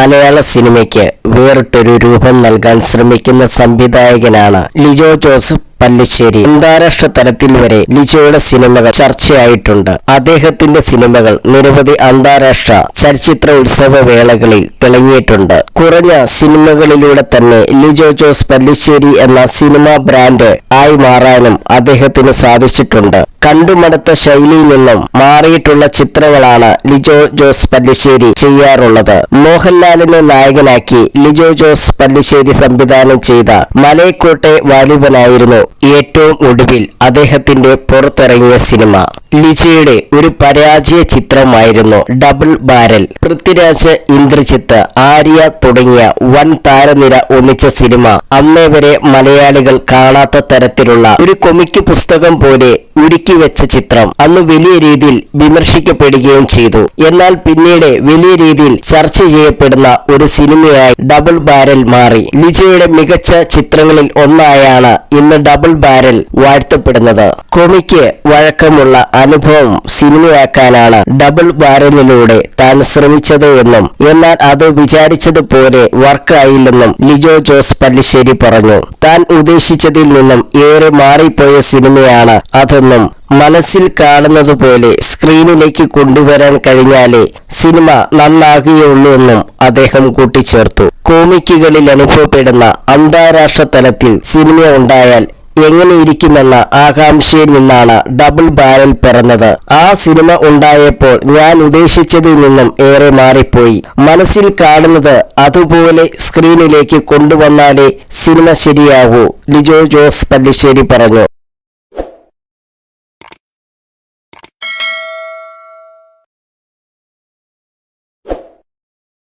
മലയാള സിനിമയ്ക്ക് വേറിട്ടൊരു രൂപം നൽകാൻ ശ്രമിക്കുന്ന സംവിധായകനാണ് ലിജോ ജോസഫ്. പല്ലിശ്ശേരി. അന്താരാഷ്ട്ര തലത്തിൽ വരെ ലിജോയുടെ സിനിമകൾ ചർച്ചയായിട്ടുണ്ട്. അദ്ദേഹത്തിന്റെ സിനിമകൾ നിരവധി അന്താരാഷ്ട്ര ചലച്ചിത്ര ഉത്സവ വേളകളിൽ തിളങ്ങിയിട്ടുണ്ട്. കുറഞ്ഞ സിനിമകളിലൂടെ തന്നെ ലിജോ ജോസ് പല്ലിശ്ശേരി എന്ന സിനിമാ ബ്രാൻഡ് ആയി മാറാനും അദ്ദേഹത്തിന് സാധിച്ചിട്ടുണ്ട്. കണ്ടുമടുത്ത ശൈലിയിൽ നിന്നും മാറിയിട്ടുള്ള ചിത്രങ്ങളാണ് ലിജോ ജോസ് പല്ലിശ്ശേരി ചെയ്യാറുള്ളത്. മോഹൻലാലിനെ നായകനാക്കി ലിജോ ജോസ് പല്ലിശ്ശേരി സംവിധാനം ചെയ്ത മലയക്കോട്ടെ വാലിബനായിരുന്നു ഏറ്റവും ഒടുവിൽ അദ്ദേഹത്തിന്റെ പുറത്തിറങ്ങിയ സിനിമ. ലിജയുടെ ഒരു പരാജയ ചിത്രമായിരുന്നു ഡബിൾ ബാരൽ. പൃഥ്വിരാജ് ഇന്ദ്രജിത്ത് ആര്യ തുടങ്ങിയ വൻ താരനിര ഒന്നിച്ച സിനിമ. അന്നേ വരെ മലയാളികൾ കാണാത്ത തരത്തിലുള്ള ഒരു കൊമിക്ക് പുസ്തകം പോലെ ഉരുക്കി വെച്ച ചിത്രം അന്ന് വലിയ രീതിയിൽ വിമർശിക്കപ്പെടുകയും ചെയ്തു. എന്നാൽ പിന്നീട് വലിയ രീതിയിൽ ചർച്ച ചെയ്യപ്പെടുന്ന ഒരു സിനിമയായി ഡബിൾ ബാരൽ മാറി. ലിജയുടെ മികച്ച ചിത്രങ്ങളിൽ ഒന്നായാണ് ഇന്ന് ഡബിൾ ബാരൽ വാഴ്ത്തപ്പെടുന്നത്. കൊമിക്ക് വഴക്കമുള്ള അനുഭവം സിനിമയാക്കാനാണ് ഡബിൾ ബാരലിലൂടെ താൻ ശ്രമിച്ചത് എന്നും എന്നാൽ അത് വിചാരിച്ചതുപോലെ വർക്കായില്ലെന്നും ലിജോ ജോസ് പല്ലിശ്ശേരി പറഞ്ഞു. താൻ ഉദ്ദേശിച്ചതിൽ നിന്നും ഏറെ മാറിപ്പോയ സിനിമയാണ് അതെന്നും മനസ്സിൽ കാണുന്നത് പോലെ സ്ക്രീനിലേക്ക് കൊണ്ടുവരാൻ കഴിഞ്ഞാലേ സിനിമ നന്നാകുകയുള്ളൂ എന്നും അദ്ദേഹം കൂട്ടിച്ചേർത്തു. കോമിക്കുകളിൽ അനുഭവപ്പെടുന്ന അന്താരാഷ്ട്ര തലത്തിൽ സിനിമ ഉണ്ടായാൽ എങ്ങനെയിരിക്കുമെന്ന ആകാംക്ഷയിൽ നിന്നാണ് ഡബിൾ ബാരൽ പിറന്നത്. ആ സിനിമ ഉണ്ടായപ്പോൾ ഞാൻ ഉദ്ദേശിച്ചതിൽ നിന്നും ഏറെ മാറിപ്പോയി. മനസ്സിൽ കാണുന്നത് അതുപോലെ സ്ക്രീനിലേക്ക് കൊണ്ടുവന്നാലേ സിനിമ ശരിയാകൂ ലിജോ ജോസ് പല്ലിശ്ശേരി പറഞ്ഞു.